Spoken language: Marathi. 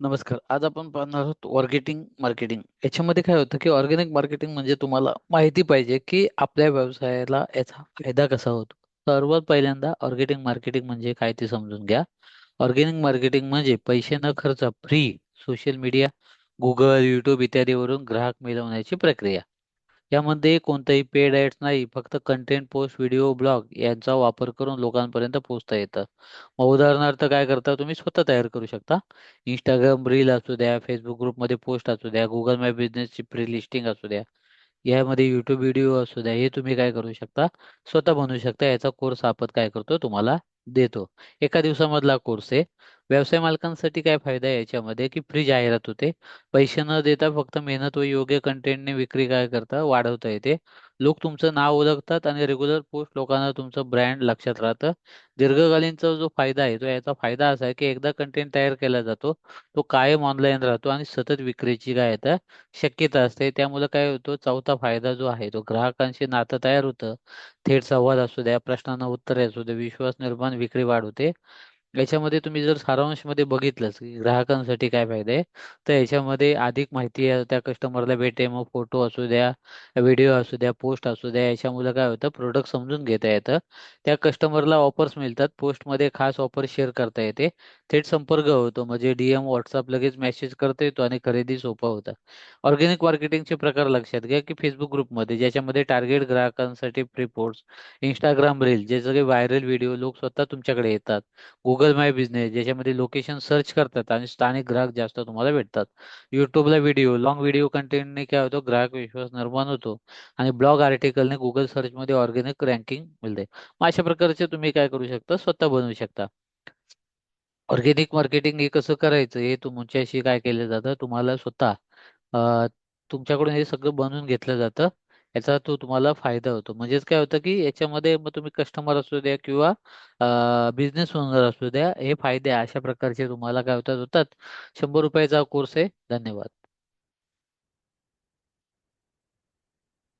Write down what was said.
नमस्कार. आज आपण पाहणार आहोत ऑर्गेटिंग मार्केटिंग. याच्यामध्ये काय होतं, की ऑर्गेनिक मार्केटिंग म्हणजे तुम्हाला माहिती पाहिजे, की आपल्या व्यवसायाला याचा फायदा कसा होतो. सर्वात पहिल्यांदा ऑर्गेटिंग मार्केटिंग म्हणजे काय ते समजून घ्या. ऑर्गेनिक मार्केटिंग म्हणजे पैसे न खर्च free social media, Google, YouTube इत्यादीवरून ग्राहक मिळवण्याची प्रक्रिया. यामध्ये कोणतंही पेड ॲड्स नाही, फक्त कंटेंट, पोस्ट, व्हिडिओ, ब्लॉग यांचा वापर करून लोकांपर्यंत पोहोचता येतं. मग उदाहरणार्थ काय करता तुम्ही स्वतः तयार करू शकता. इंस्टाग्राम रील असू द्या, फेसबुक ग्रुपमध्ये पोस्ट असू द्या, गुगल माय बिझनेसची प्री लिस्टिंग असू द्या. यामध्ये युट्यूब व्हिडिओ असू द्या, हे तुम्ही काय करू शकता, स्वतः बनवू शकता. याचा कोर्स आपण काय करतो तुम्हाला देतो. एका दिवसामधला कोर्स आहे. व्यवसाय मालकांसाठी काय फायदा आहे याच्यामध्ये, की फ्री जाहिरात होते. पैसे न देता फक्त मेहनत व योग्य कंटेंटने विक्री काय करता वाढवता येते. लोक तुमचं नाव ओळखतात आणि रेग्युलर पोस्ट लोकांना तुमचं ब्रँड लक्षात राहतं. दीर्घकालीनचा जो फायदा आहे, तो याचा फायदा असा आहे, की एकदा कंटेंट तयार केला जातो, तो कायम ऑनलाईन राहतो आणि सतत विक्रीची काय येतं शक्यता असते. त्यामुळे काय होतो चौथा फायदा जो आहे, तो ग्राहकांशी नातं तयार होतं. थेट संवाद असू द्या, प्रश्नांना उत्तरे असू द्या, विश्वास निर्माण, विक्री वाढ होते. याच्यामध्ये तुम्ही जर सारांशमध्ये बघितलंच, की ग्राहकांसाठी काय फायदा आहे, तर याच्यामध्ये अधिक माहिती त्या कस्टमरला भेटेल. मग फोटो असू द्या, व्हिडिओ असू द्या, पोस्ट असू द्या, याच्यामुळे काय होतं प्रोडक्ट समजून घेता येतं. त्या कस्टमरला ऑफर्स मिळतात. पोस्टमध्ये खास ऑफर शेअर करता येते. थेट संपर्क होतो. म्हणजे डीएम व्हॉट्सअप लगेच मेसेज करता येतो आणि खरेदी सोपं होतं. ऑर्गेनिक मार्केटिंगचे प्रकार लक्षात घ्या, की फेसबुक ग्रुपमध्ये ज्याच्यामध्ये टार्गेट ग्राहकांसाठी फ्री पोस्ट, रील जे सगळे व्हायरल व्हिडिओ लोक स्वतः तुमच्याकडे येतात. गुगल माय बिझनेस ज्याच्यामध्ये लोकेशन सर्च करतात आणि स्थानिक ग्राहक जास्त तुम्हाला भेटतात. युट्यूबला व्हिडिओ, लॉंग व्हिडिओ कंटेंटने काय होतो ग्राहक विश्वास निर्माण होतो आणि ब्लॉग आर्टिकलने गुगल सर्चमध्ये ऑर्गेनिक रँकिंग मिळते. मग अशा प्रकारचे तुम्ही काय करू शकता, स्वतः बनवू शकता. ऑर्गेनिक मार्केटिंग हे कसं करायचं हे तुमच्याशी काय केलं जातं, तुम्हाला स्वतः अ, तुमच्याकडून हे सगळं बनवून घेतलं जातं. याचा तो तुम्हाला फायदा होतो. म्हणजेच काय होतं, की याच्यामध्ये मग तुम्ही कस्टमर असू द्या किंवा बिझनेस ओनर असू द्या, हे फायदे अशा प्रकारचे तुम्हाला काय होतात होतात. ₹100 चा कोर्स आहे. धन्यवाद.